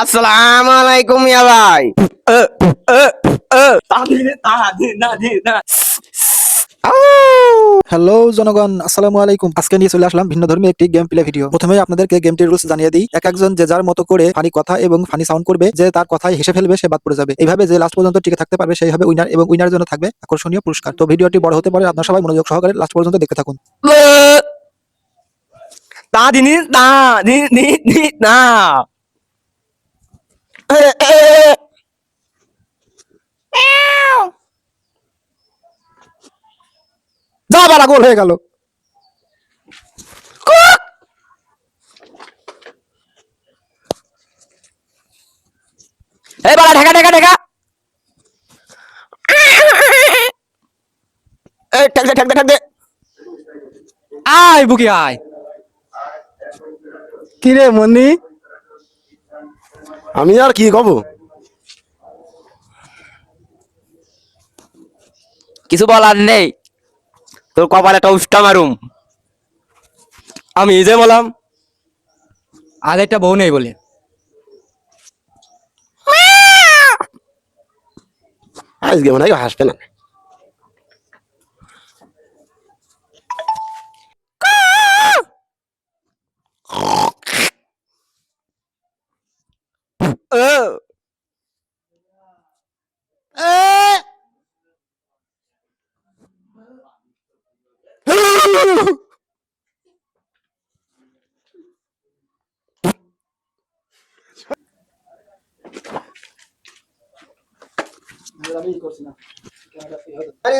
আসসালামু আলাইকুম ইয়া ভাই হ্যালো জনগণ আসসালামু আলাইকুম আজকে নিয়ে চলে আসলাম ভিন্ন ধর্মী একটি গেম প্লে ভিডিও প্রথমে আপনাদেরকে গেমটির রুলস জানিয়ে দিই। এক একজন যে যার মতো করে ফানি কথা এবং ফানি সাউন্ড করবে যে তার কথায় হেসে ফেলবে সে বাদ পড়ে যাবে। এইভাবে যে লাস্ট পর্যন্ত টিকে থাকতে পারবে সেই হবে উইনার এবং উইনার জন্য থাকবে আকর্ষণীয় পুরস্কার। তো ভিডিওটি বড় হতে পারে আপনার সবাই মনোযোগ সহকারে লাস্ট পর্যন্ত দেখতে থাকুন। তা দিনি না নি নি। যা বাড়া গোল হয়ে গেল। এই বাবা ঢাকা ঢাকা ঢাকা। এই ঠাক দে ঠাক দে ঠাক দে। আয় বুকি আয়। কি রে মন্নি? আমি আর কি কব? কিছু বলার নেই। তোর কপালে একটা উষ্টা মারুম। আমি এই যে বললাম আর একটা বউ নেই বলে। আজকে মনে হয় হাসবে না ও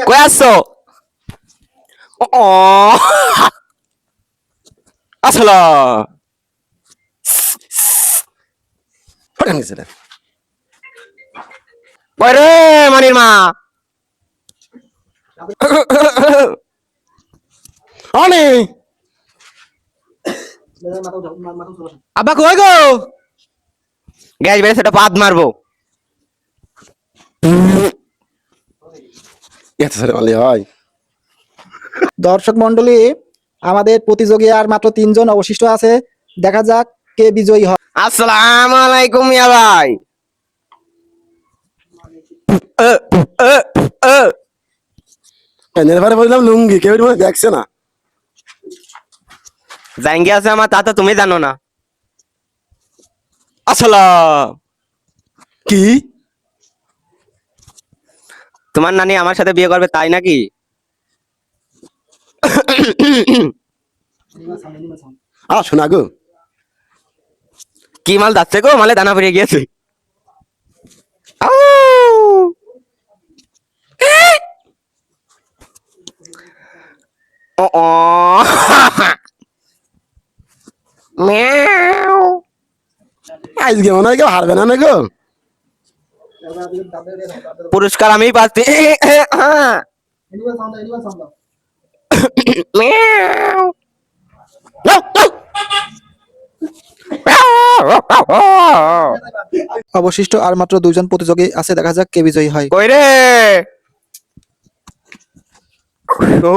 কই আসছো ও আসলা। ফটান গেছে রে। কই রে, মানির মা। অনে আব্বা কই গো? গ্যাস বেড়ে সেটা পাত মারবো। এত হয় দর্শক মন্ডলী আমাদের প্রতিযোগী আর মাত্র তিনজন অবশিষ্ট আছে। দেখা যাক কে বিজয়ী হয়। আসসালামু আলাইকুম ইয়া ভাই। বললাম লুঙ্গি কেউ দেখছে না। জাঙ্গি আছে আমার তা তো তুমি জানো না। আসসালাম। কি? তোমার নানি আমার সাথে বিয়ে করবে তাই নাকি? আ শোনা গো। কি মাল যাচ্ছে গো? মালে দানা পড়ে গিয়েছে। আউ! ও ও। আজকে মনে হয় কেউ হারবে না না গো? পুরস্কার আমি পাচ্ছি। অবশিষ্ট আর মাত্র দুইজন প্রতিযোগী আছে দেখা যাক কে বিজয়ী হয়। কই রে? ও।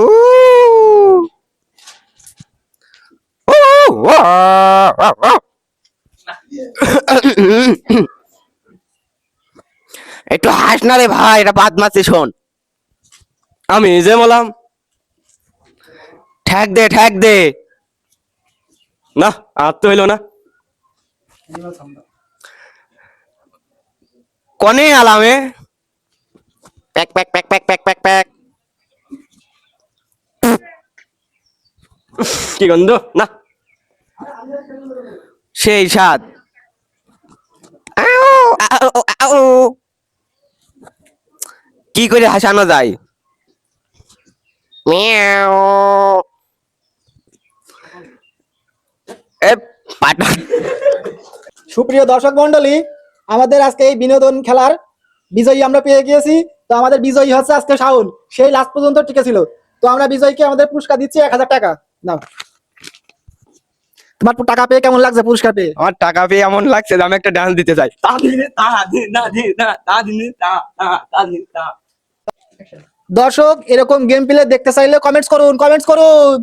একটু হাস না রে ভাই এটা বাদ মারছি শোন। আমি যে বললাম। ঠ্যাক দে ঠ্যাক দে। না আর তো হইল না। কনে আলামে pack pack pack pack pack pack pack. কি গন্ধ? না। সেই স্বাদ। আউ, আউ, আউ। কি করে হাসানো যায়? সুপ্রিয় দর্শক মন্ডলী আমাদের আজকে এই বিনোদন খেলার বিজয়ী আমরা পেয়ে গিয়েছি। তো আমাদের বিজয়ী হচ্ছে আজকে শাহুল। সেই লাস্ট পর্যন্ত টিকে ছিল। তো আমরা বিজয়ীকে আমাদের পুরস্কার দিচ্ছি এক হাজার টাকা। নাও। তোমার টাকা পেয়ে কেমন লাগছে পুরস্কার পেয়ে? আমার টাকা পেয়ে এমন লাগছে যে আমি একটা ডান্স দিতে চাই। দর্শক এরকম গেম প্লে দেখতে চাইলে কমেন্টস করুন কমেন্টস করুন।